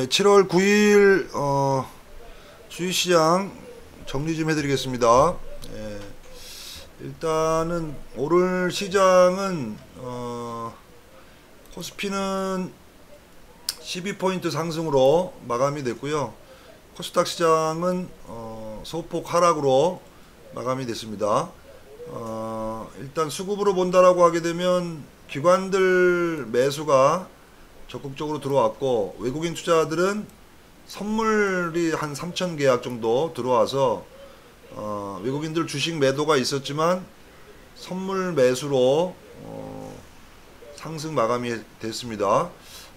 예, 7월 9일 어, 주식시장 정리 좀 해드리겠습니다. 예, 일단은 오늘 시장은 어, 코스피는 12포인트 상승으로 마감이 됐고요. 코스닥 시장은 어, 소폭 하락으로 마감이 됐습니다. 어, 일단 수급으로 본다라고 하게 되면 기관들 매수가 적극적으로 들어왔고 외국인 투자들은 선물이 한 3천 계약 정도 들어와서 어, 외국인들 주식 매도가 있었지만 선물 매수로 어, 상승 마감이 됐습니다.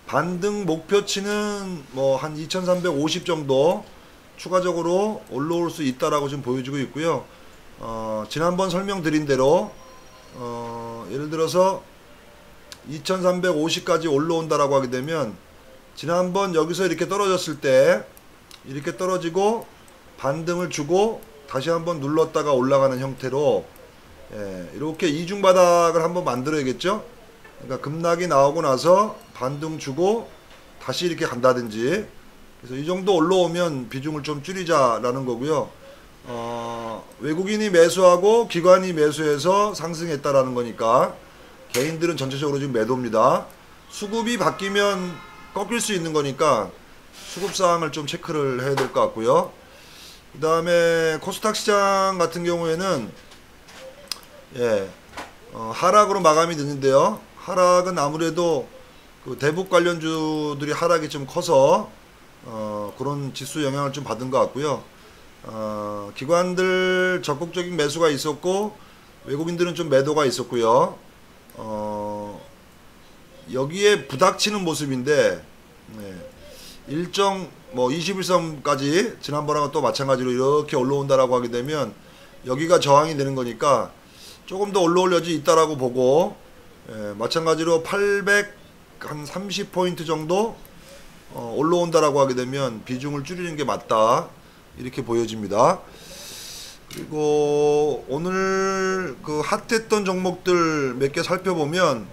반등 목표치는 뭐 한 2350 정도 추가적으로 올라올 수 있다라고 지금 보여지고 있고요. 어, 지난번 설명드린 대로 어, 예를 들어서 2350까지 올라온다라고 하게 되면 지난번 여기서 이렇게 떨어졌을 때 이렇게 떨어지고 반등을 주고 다시 한번 눌렀다가 올라가는 형태로 예, 이렇게 이중 바닥을 한번 만들어야겠죠. 그러니까 급락이 나오고 나서 반등 주고 다시 이렇게 간다든지 그래서 이 정도 올라오면 비중을 좀 줄이자라는 거고요. 어, 외국인이 매수하고 기관이 매수해서 상승했다라는 거니까 개인들은 전체적으로 지금 매도입니다. 수급이 바뀌면 꺾일 수 있는 거니까 수급 사항을 좀 체크를 해야 될 것 같고요. 그 다음에 코스닥 시장 같은 경우에는 예, 어, 하락으로 마감이 됐는데요. 하락은 아무래도 그 대북 관련주들이 하락이 좀 커서 어, 그런 지수 영향을 좀 받은 것 같고요. 어, 기관들 적극적인 매수가 있었고 외국인들은 좀 매도가 있었고요. 어, 여기에 부닥치는 모습인데 네, 일정 뭐 21선까지 지난번하고 또 마찬가지로 이렇게 올라온다라고 하게 되면 여기가 저항이 되는 거니까 조금 더 올라올 여지 있다라고 보고 예, 마찬가지로 800 한 30포인트 정도 어, 올라온다라고 하게 되면 비중을 줄이는 게 맞다 이렇게 보여집니다. 그리고 오늘 그 핫했던 종목들 몇 개 살펴보면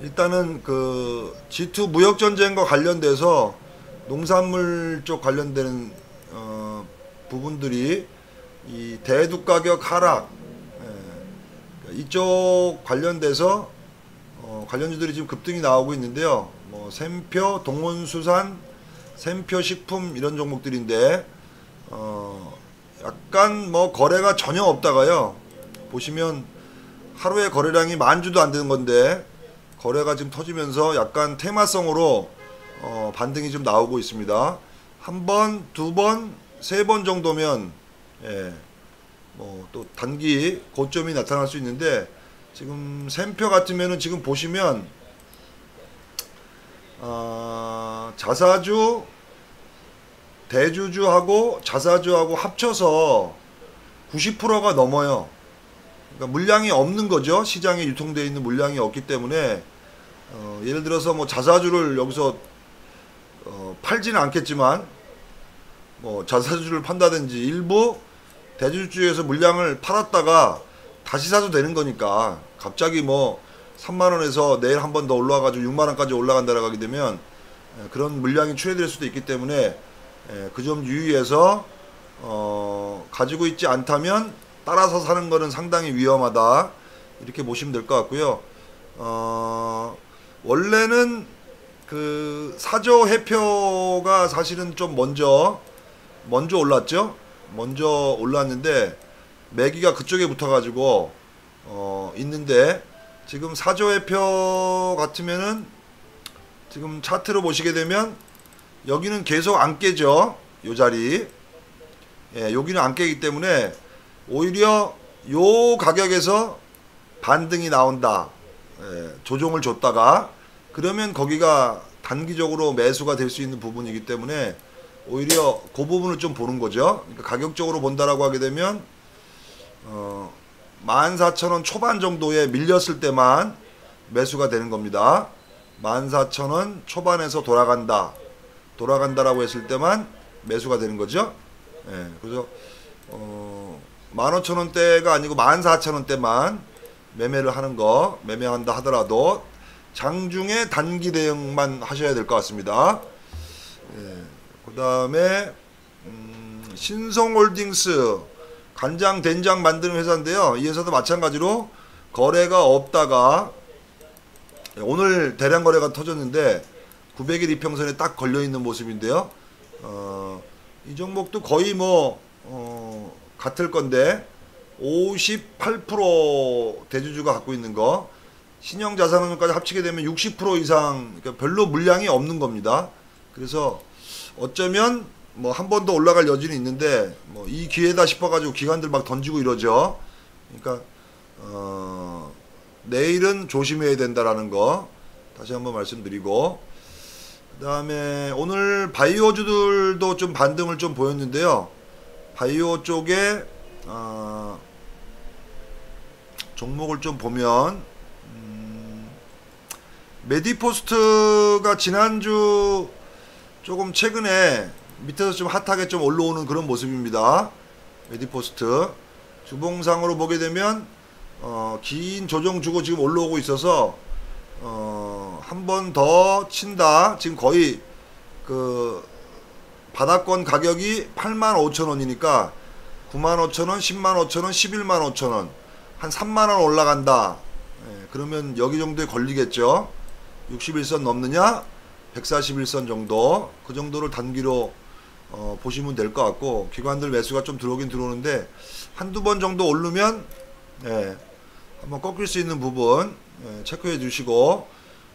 일단은 그 G2 무역 전쟁과 관련돼서 농산물 쪽 관련되는 어, 부분들이 이 대두 가격 하락 예, 이쪽 관련돼서 어, 관련주들이 지금 급등이 나오고 있는데요. 뭐 샘표, 동원수산, 샘표 식품 이런 종목들인데 어, 약간 뭐 거래가 전혀 없다가요. 보시면 하루에 거래량이 만 주도 안 되는 건데 거래가 지금 터지면서 약간 테마성으로 어, 반등이 좀 나오고 있습니다. 한 번, 두 번, 세 번 정도면 예, 뭐 또 단기 고점이 나타날 수 있는데 지금 샘표 같으면은 지금 보시면 어, 자사주 대주주하고 자사주하고 합쳐서 90%가 넘어요. 그러니까 물량이 없는 거죠. 시장에 유통되어 있는 물량이 없기 때문에 어, 예를 들어서 뭐 자사주를 여기서 어, 팔지는 않겠지만 뭐 자사주를 판다든지 일부 대주주에서 물량을 팔았다가 다시 사도 되는 거니까 갑자기 뭐 3만 원에서 내일 한 번 더 올라와 가지고 6만 원까지 올라간다라고 하게 되면 에, 그런 물량이 출해될 수도 있기 때문에 그 점 유의해서 어, 가지고 있지 않다면 따라서 사는 거는 상당히 위험하다 이렇게 보시면 될 것 같고요. 어, 원래는 그 사조 해표가 사실은 좀 먼저 먼저 올랐죠. 먼저 올랐는데 매기가 그쪽에 붙어가지고 어, 있는데 지금 사조 해표 같으면은 지금 차트로 보시게 되면 여기는 계속 안 깨죠. 요 자리. 예, 여기는 안 깨기 때문에 오히려 요 가격에서 반등이 나온다. 예, 조정을 줬다가 그러면 거기가 단기적으로 매수가 될 수 있는 부분이기 때문에 오히려 그 부분을 좀 보는 거죠. 그러니까 가격적으로 본다라고 하게 되면 어 14,000원 초반 정도에 밀렸을 때만 매수가 되는 겁니다. 14,000원 초반에서 돌아간다. 돌아간다라고 했을 때만 매수가 되는 거죠. 예, 그래서 어, 15,000원대가 아니고 14,000원대만 매매를 하는 거 매매한다 하더라도 장중에 단기 대응만 하셔야 될 것 같습니다. 예, 그 다음에 음, 신성홀딩스 간장 된장 만드는 회사인데요. 이 회사도 마찬가지로 거래가 없다가 오늘 대량 거래가 터졌는데 900일 이평선에 딱 걸려 있는 모습인데요. 어, 이 종목도 거의 뭐 어, 같을 건데 58% 대주주가 갖고 있는 거 신형 자산운용까지 합치게 되면 60% 이상 그러니까 별로 물량이 없는 겁니다. 그래서 어쩌면 뭐 한 번 더 올라갈 여지는 있는데 뭐 이 기회다 싶어가지고 기관들 막 던지고 이러죠. 그러니까 어, 내일은 조심해야 된다라는 거 다시 한번 말씀드리고 그 다음에 오늘 바이오주들도 좀 반등을 좀 보였는데요. 바이오 쪽에 어, 종목을 좀 보면 음, 메디포스트가 지난주 조금 최근에 밑에서 좀 핫하게 좀 올라오는 그런 모습입니다. 메디포스트 주봉상으로 보게 되면 어, 긴 조정 주고 지금 올라오고 있어서 어, 한 번 더 친다. 지금 거의 그 바닥권 가격이 8만 5천 원이니까 9만 5천 원, 10만 5천 원, 11만 5천 원, 한 3만 원 올라간다. 예, 그러면 여기 정도에 걸리겠죠. 61선 넘느냐? 141선 정도 그 정도를 단기로 어, 보시면 될 것 같고 기관들 매수가 좀 들어오긴 들어오는데 한두 번 정도 오르면 예, 한번 꺾일 수 있는 부분 예, 체크해 주시고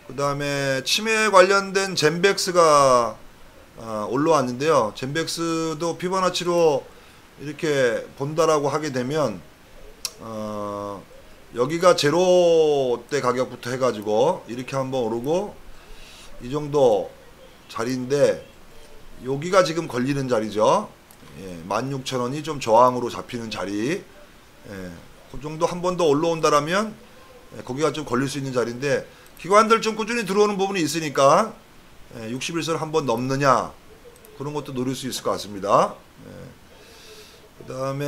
그 다음에 치매 관련된 젠백스가 아, 올라왔는데요. 젠백스도 피보나치로 이렇게 본다라고 하게 되면 어, 여기가 제로대 가격부터 해가지고 이렇게 한번 오르고 이 정도 자리인데 여기가 지금 걸리는 자리죠. 예, 16,000원이 좀 저항으로 잡히는 자리. 예, 그 정도 한 번 더 올라온다라면 예, 거기가 좀 걸릴 수 있는 자리인데 기관들 좀 꾸준히 들어오는 부분이 있으니까 예, 61선 한번 넘느냐 그런 것도 노릴 수 있을 것 같습니다. 예. 그 다음에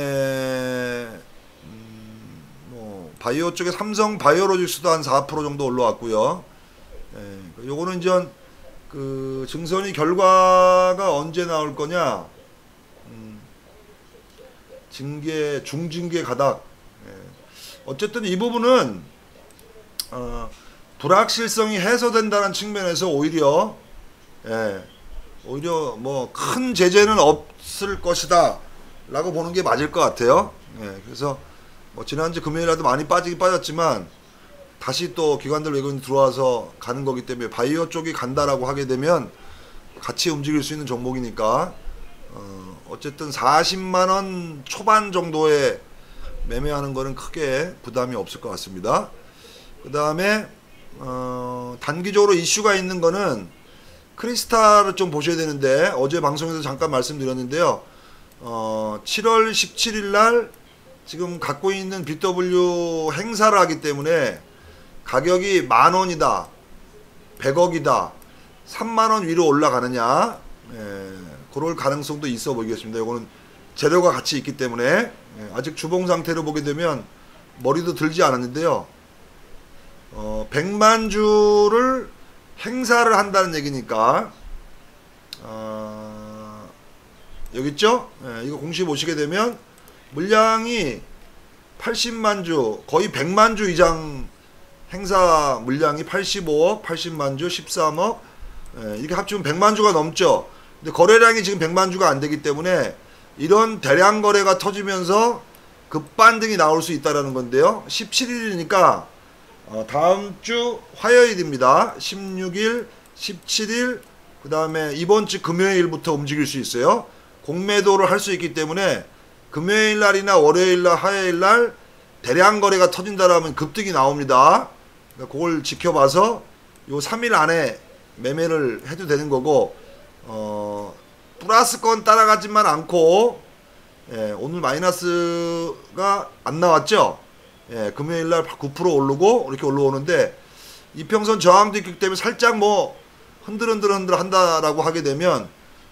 음, 뭐 바이오 쪽에 삼성 바이오로직스도 한 4% 정도 올라왔고요. 예, 요거는 이제 그 증선이 결과가 언제 나올 거냐? 음, 징계 중징계 가닥. 예. 어쨌든 이 부분은 어, 불확실성이 해소된다는 측면에서 오히려 예, 오히려 뭐 큰 제재는 없을 것이다 라고 보는 게 맞을 것 같아요. 예, 그래서 뭐 지난주 금요일에도 많이 빠지긴 빠졌지만 다시 또 기관들 외국인 들어와서 가는 거기 때문에 바이오 쪽이 간다라고 하게 되면 같이 움직일 수 있는 종목이니까 어, 어쨌든 40만 원 초반 정도에 매매하는 거는 크게 부담이 없을 것 같습니다. 그 다음에 어, 단기적으로 이슈가 있는 거는 크리스탈을 좀 보셔야 되는데 어제 방송에서 잠깐 말씀드렸는데요. 어, 7월 17일 날 지금 갖고 있는 BW 행사를 하기 때문에 가격이 만 원이다, 100억이다, 3만 원 위로 올라가느냐, 예, 그럴 가능성도 있어 보이겠습니다. 이거는 재료가 같이 있기 때문에 예, 아직 주봉 상태로 보게 되면 머리도 들지 않았는데요. 어, 100만 주를 행사를 한다는 얘기니까 어, 여기 있죠? 예, 이거 공시 보시게 되면 물량이 80만 주, 거의 100만 주 이상 행사 물량이 85억, 80만 주, 13억 예, 이렇게 합치면 100만 주가 넘죠. 근데 거래량이 지금 100만 주가 안 되기 때문에 이런 대량 거래가 터지면서 급반등이 나올 수 있다라는 건데요. 17일이니까 어, 다음 주 화요일입니다. 16일, 17일, 그 다음에 이번 주 금요일부터 움직일 수 있어요. 공매도를 할 수 있기 때문에 금요일 날이나 월요일 날, 화요일 날 대량 거래가 터진다라면 급등이 나옵니다. 그러니까 그걸 지켜봐서 요 3일 안에 매매를 해도 되는 거고 어 플러스 건 따라가지만 않고 예, 오늘 마이너스가 안 나왔죠. 예, 금요일 날 9% 오르고 이렇게 올라오는데 이평선 저항도 있기 때문에 살짝 뭐 흔들흔들 흔들 한다라고 하게 되면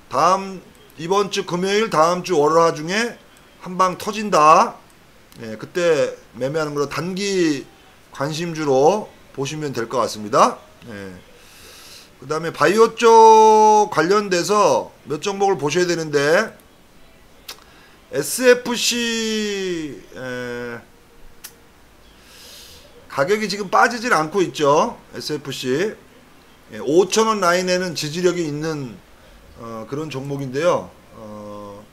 다음 이번 주 금요일 다음 주 월화 중에 한 방 터진다. 예, 그때 매매하는 걸로 단기 관심주로 보시면 될 것 같습니다. 예. 그 다음에 바이오 쪽 관련돼서 몇 종목을 보셔야 되는데 SFC 에, 가격이 지금 빠지질 않고 있죠. SFC 예, 5천원 라인에는 지지력이 있는 어, 그런 종목인데요. 어,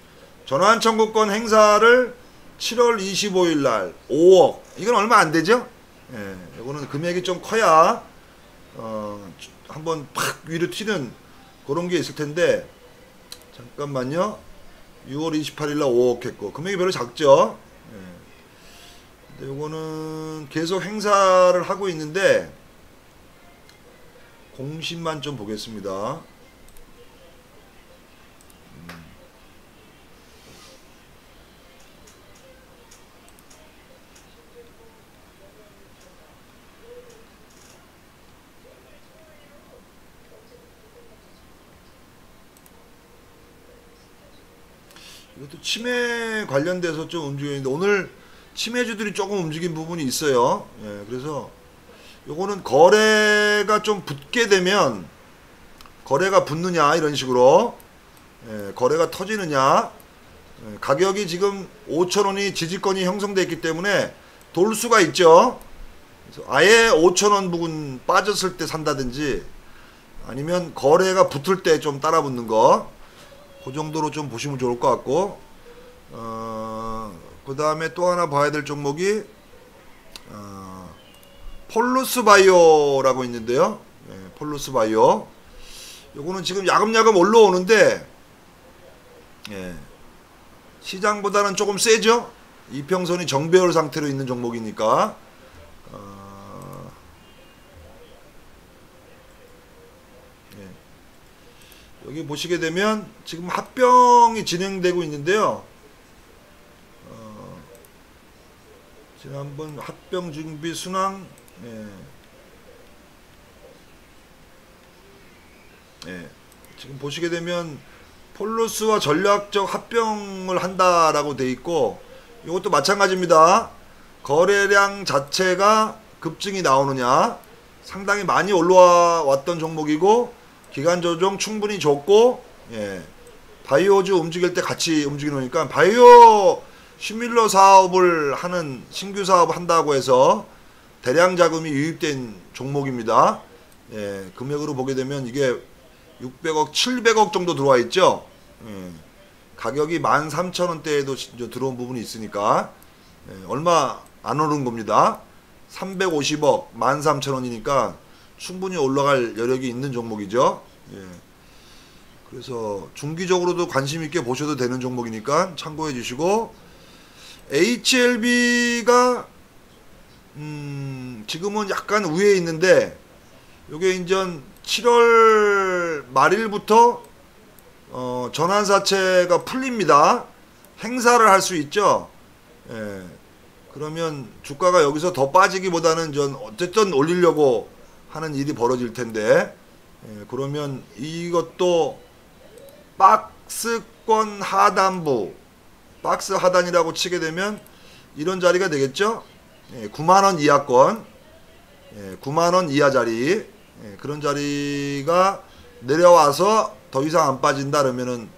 전환 청구권 행사를 7월 25일 날 5억 이건 얼마 안 되죠? 예, 이거는 금액이 좀 커야 어, 한번 팍 위로 튀는 그런 게 있을 텐데 잠깐만요. 6월 28일 날 5억 했고 금액이 별로 작죠. 예. 근데 요거는 계속 행사를 하고 있는데 공신만 좀 보겠습니다. 이것도 치매 관련돼서 좀 움직이는데 오늘 치매주들이 조금 움직인 부분이 있어요. 예, 그래서 요거는 거래가 좀 붙게 되면 거래가 붙느냐 이런 식으로 예, 거래가 터지느냐 예, 가격이 지금 5천원이 지지권이 형성되어 있기 때문에 돌 수가 있죠. 아예 5천원 부분 빠졌을 때 산다든지 아니면 거래가 붙을 때 좀 따라 붙는 거 그 정도로 좀 보시면 좋을 것 같고 어, 그 다음에 또 하나 봐야 될 종목이 어, 폴루스 바이오라고 있는데요. 네, 폴루스 바이오. 요거는 지금 야금야금 올라오는데 예, 시장보다는 조금 세죠? 이평선이 정배열 상태로 있는 종목이니까. 어, 여기 보시게 되면 지금 합병이 진행되고 있는데요. 지난번 합병 준비 순항 예. 예. 지금 보시게 되면 폴로스와 전략적 합병을 한다라고 돼 있고 이것도 마찬가지입니다. 거래량 자체가 급증이 나오느냐 상당히 많이 올라와 왔던 종목이고 기간 조정 충분히 좋고 예. 바이오주 움직일 때 같이 움직이니까 바이오 시뮬러 사업을 하는 신규 사업 한다고 해서 대량 자금이 유입된 종목입니다. 예, 금액으로 보게 되면 이게 600억, 700억 정도 들어와 있죠. 예, 가격이 13,000원대에도 들어온 부분이 있으니까 예, 얼마 안 오른 겁니다. 350억, 13,000원이니까 충분히 올라갈 여력이 있는 종목이죠. 예. 그래서 중기적으로도 관심 있게 보셔도 되는 종목이니까 참고해 주시고 HLB가 음 지금은 약간 우위에 있는데 요게 이제 7월 말일부터 어 전환사채가 풀립니다. 행사를 할 수 있죠. 예. 그러면 주가가 여기서 더 빠지기보다는 전 어쨌든 올리려고 하는 일이 벌어질 텐데 예, 그러면 이것도 박스권 하단부 박스 하단이라고 치게 되면 이런 자리가 되겠죠? 예, 9만원 이하권. 예, 9만원 이하 자리. 예, 그런 자리가 내려와서 더 이상 안 빠진다 그러면은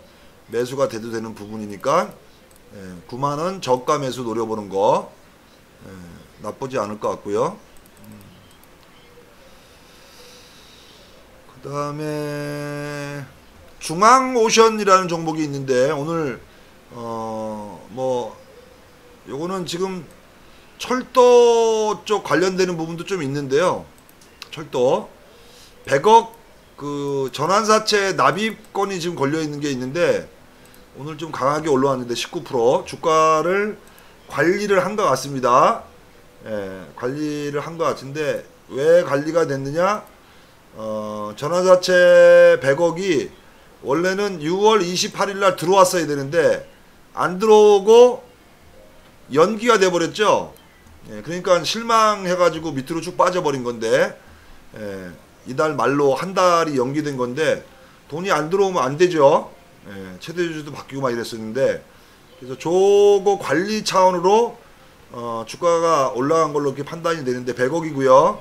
매수가 돼도 되는 부분이니까 예, 9만원 저가 매수 노려보는 거 예, 나쁘지 않을 것 같고요. 그 다음에 중앙오션이라는 종목이 있는데 오늘 어 뭐 요거는 지금 철도 쪽 관련되는 부분도 좀 있는데요. 철도. 100억 그 전환사채 납입권이 지금 걸려 있는 게 있는데 오늘 좀 강하게 올라왔는데 19% 주가를 관리를 한 것 같습니다. 예, 관리를 한 것 같은데 왜 관리가 됐느냐? 어, 전화자체 100억이 원래는 6월 28일 날 들어왔어야 되는데 안 들어오고 연기가 돼 버렸죠. 예, 그러니까 실망해 가지고 밑으로 쭉 빠져버린 건데 예, 이달 말로 한 달이 연기된 건데 돈이 안 들어오면 안 되죠. 예, 최대 주주도 바뀌고 막 이랬었는데 그래서 저거 관리 차원으로 어, 주가가 올라간 걸로 이렇게 판단이 되는데 100억이고요.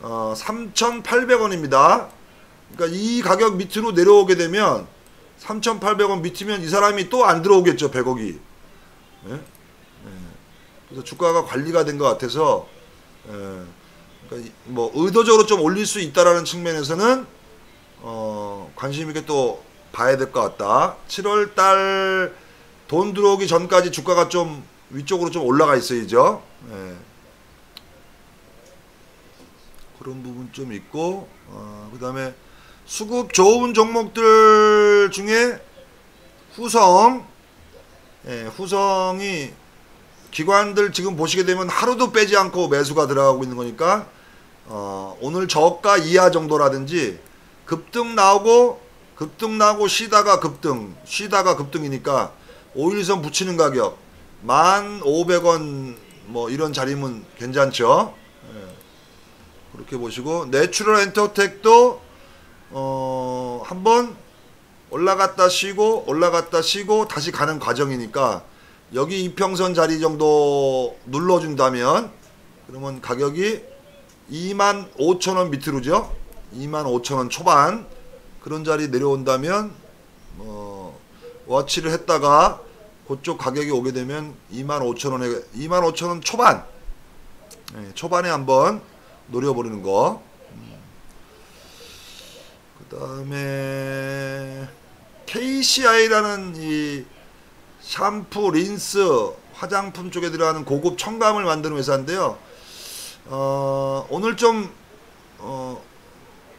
어, 3,800원입니다. 그러니까 이 가격 밑으로 내려오게 되면 3,800원 밑이면 이 사람이 또 안 들어오겠죠, 100억이. 예? 예. 그래서 주가가 관리가 된 것 같아서 예. 그러니까 이- 뭐 의도적으로 좀 올릴 수 있다라는 측면에서는 어, 관심 있게 또 봐야 될 것 같다. 7월 달 돈 들어오기 전까지 주가가 좀 위쪽으로 좀 올라가 있어야죠. 예. 그런 부분 좀 있고 어, 그 다음에 수급 좋은 종목들 중에 후성 예, 후성이 기관들 지금 보시게 되면 하루도 빼지 않고 매수가 들어가고 있는 거니까 어, 오늘 저가 이하 정도라든지 급등 나오고 급등 나오고 쉬다가 급등 쉬다가 급등이니까 5일선 붙이는 가격 1,500원 뭐 이런 자리면 괜찮죠. 예. 그렇게 보시고 내추럴 엔터텍도 어 한번 올라갔다 쉬고 올라갔다 쉬고 다시 가는 과정이니까 여기 이평선 자리 정도 눌러준다면 그러면 가격이 2만 5천 원 밑으로죠 2만 5천 원 초반 그런 자리 내려온다면 어 워치를 했다가 그쪽 가격이 오게 되면 2만 5천 원에 2만 5천 원 초반 예, 초반에 한번 노려보는 거. 그 다음에 KCI라는 이 샴푸, 린스, 화장품 쪽에 들어가는 고급 첨가물 만드는 회사인데요. 어, 오늘 좀 어,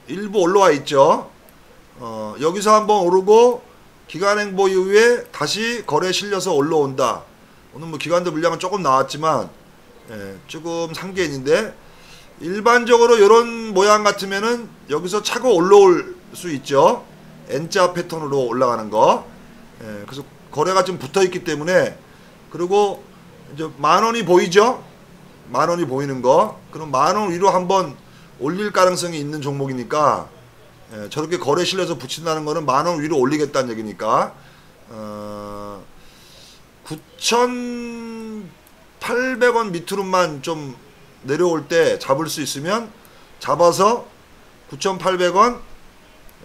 일부 올라와 있죠. 어, 여기서 한번 오르고 기간 행보 이후에 다시 거래 실려서 올라온다. 오늘 뭐 기관들 물량은 조금 나왔지만 예, 조금 상계인인데 일반적으로 이런 모양 같으면은 여기서 차고 올라올 수 있죠. N자 패턴으로 올라가는 거. 예, 그래서 거래가 좀 붙어 있기 때문에 그리고 이제 만 원이 보이죠? 만 원이 보이는 거. 그럼 만 원 위로 한번 올릴 가능성이 있는 종목이니까 예, 저렇게 거래 실려서 붙인다는 거는 만 원 위로 올리겠다는 얘기니까 어, 9,800원 밑으로만 좀 내려올 때 잡을 수 있으면 잡아서 9,800원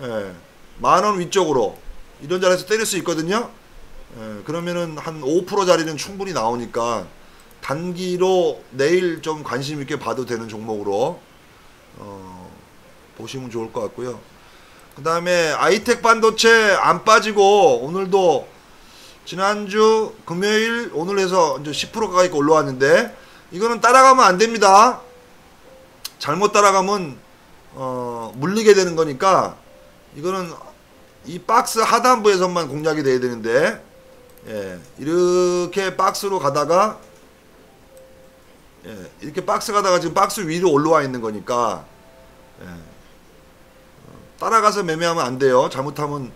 예, 만원 위쪽으로 이런 자리에서 때릴 수 있거든요. 예, 그러면은 한 5% 자리는 충분히 나오니까 단기로 내일 좀 관심 있게 봐도 되는 종목으로 어, 보시면 좋을 것 같고요. 그 다음에 아이텍 반도체 안 빠지고 오늘도 지난주 금요일 오늘 해서 이제 10% 가까이 올라왔는데 이거는 따라가면 안 됩니다. 잘못 따라가면 어, 물리게 되는 거니까 이거는 이 박스 하단부에서만 공략이 돼야 되는데 예, 이렇게 박스로 가다가 예, 이렇게 박스 가다가 지금 박스 위로 올라와 있는 거니까 예, 어, 따라가서 매매하면 안 돼요. 잘못하면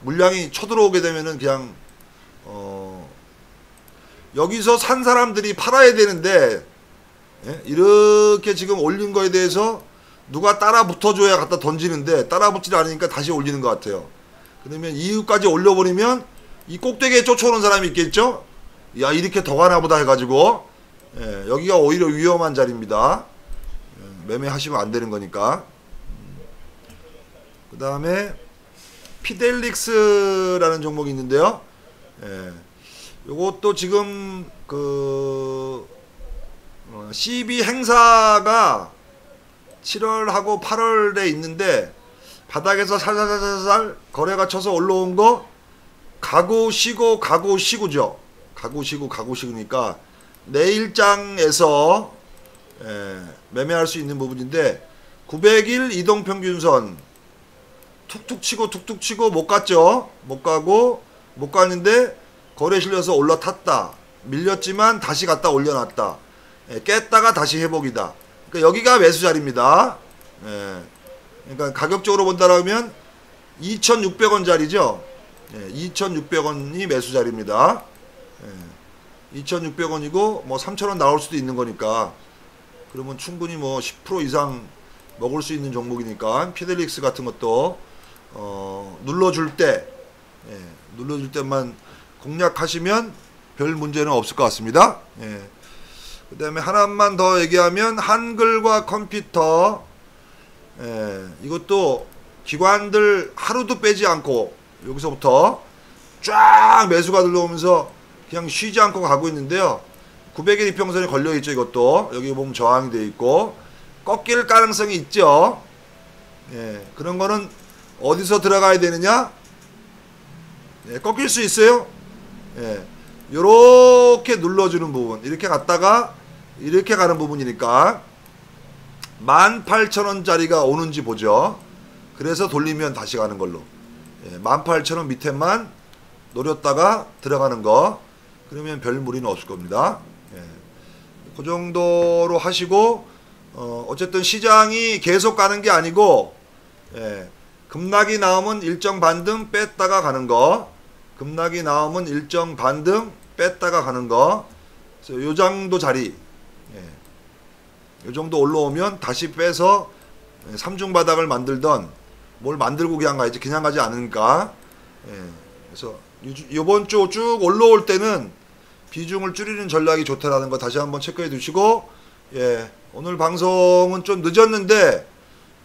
물량이 쳐들어오게 되면은 그냥 어, 여기서 산 사람들이 팔아야 되는데 예? 이렇게 지금 올린 거에 대해서 누가 따라 붙어줘야 갖다 던지는데 따라 붙질 않으니까 다시 올리는 것 같아요. 그러면 이후까지 올려버리면 이 꼭대기에 쫓아오는 사람이 있겠죠? 야 이렇게 더 가나 보다 해가지고 예, 여기가 오히려 위험한 자리입니다. 예, 매매하시면 안 되는 거니까. 그 다음에 피델릭스라는 종목이 있는데요. 예, 요것도 지금 그 어, CB 행사가 7월하고 8월에 있는데 바닥에서 살살살살 거래가 쳐서 올라온 거 가고 쉬고 가고 쉬고죠. 가고 쉬고 가고 쉬니까 내일장에서 예, 매매할 수 있는 부분인데 900일 이동평균선 툭툭 치고 툭툭 치고 못 갔죠. 못 가고 못 갔는데 거래 실려서 올라탔다. 밀렸지만 다시 갔다 올려놨다. 예, 깼다가 다시 회복이다. 그러니까 여기가 매수 자리입니다. 예, 그러니까 가격적으로 본다라면 2,600원 자리죠. 예, 2,600원이 매수 자리입니다. 예, 2,600원이고 뭐 3,000원 나올 수도 있는 거니까 그러면 충분히 뭐 10% 이상 먹을 수 있는 종목이니까 피델릭스 같은 것도 어, 눌러줄 때 예, 눌러줄 때만 공략하시면 별 문제는 없을 것 같습니다. 예. 그 다음에 하나만 더 얘기하면 한글과 컴퓨터 예, 이것도 기관들 하루도 빼지 않고 여기서부터 쫙 매수가 들어오면서 그냥 쉬지 않고 가고 있는데요. 900일 이평선이 걸려 있죠. 이것도 여기 보면 저항이 되어 있고 꺾일 가능성이 있죠. 예, 그런 거는 어디서 들어가야 되느냐? 예, 꺾일 수 있어요. 예, 요렇게 눌러주는 부분 이렇게 갔다가 이렇게 가는 부분이니까 18,000원짜리가 오는지 보죠. 그래서 돌리면 다시 가는 걸로. 예, 18,000원 밑에만 노렸다가 들어가는 거. 그러면 별 무리는 없을 겁니다. 예, 그 정도로 하시고 어, 어쨌든 시장이 계속 가는 게 아니고 예, 급락이 나오면 일정 반등 뺐다가 가는 거. 급락이 나오면 일정 반등 뺐다가 가는 거. 요 정도 자리. 예. 요 정도 올라오면 다시 빼서 예, 삼중 바닥을 만들던 뭘 만들고 그냥 가야지 그냥 가지 않으니까. 예. 그래서 요- 요번 주 쭉 올라올 때는 비중을 줄이는 전략이 좋다라는 거 다시 한번 체크해 두시고 예. 오늘 방송은 좀 늦었는데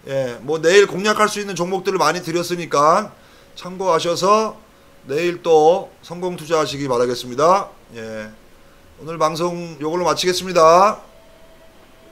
예, 뭐 내일 공략할 수 있는 종목들을 많이 드렸으니까 참고하셔서 내일 또 성공 투자하시기 바라겠습니다. 예. 오늘 방송 요걸로 마치겠습니다.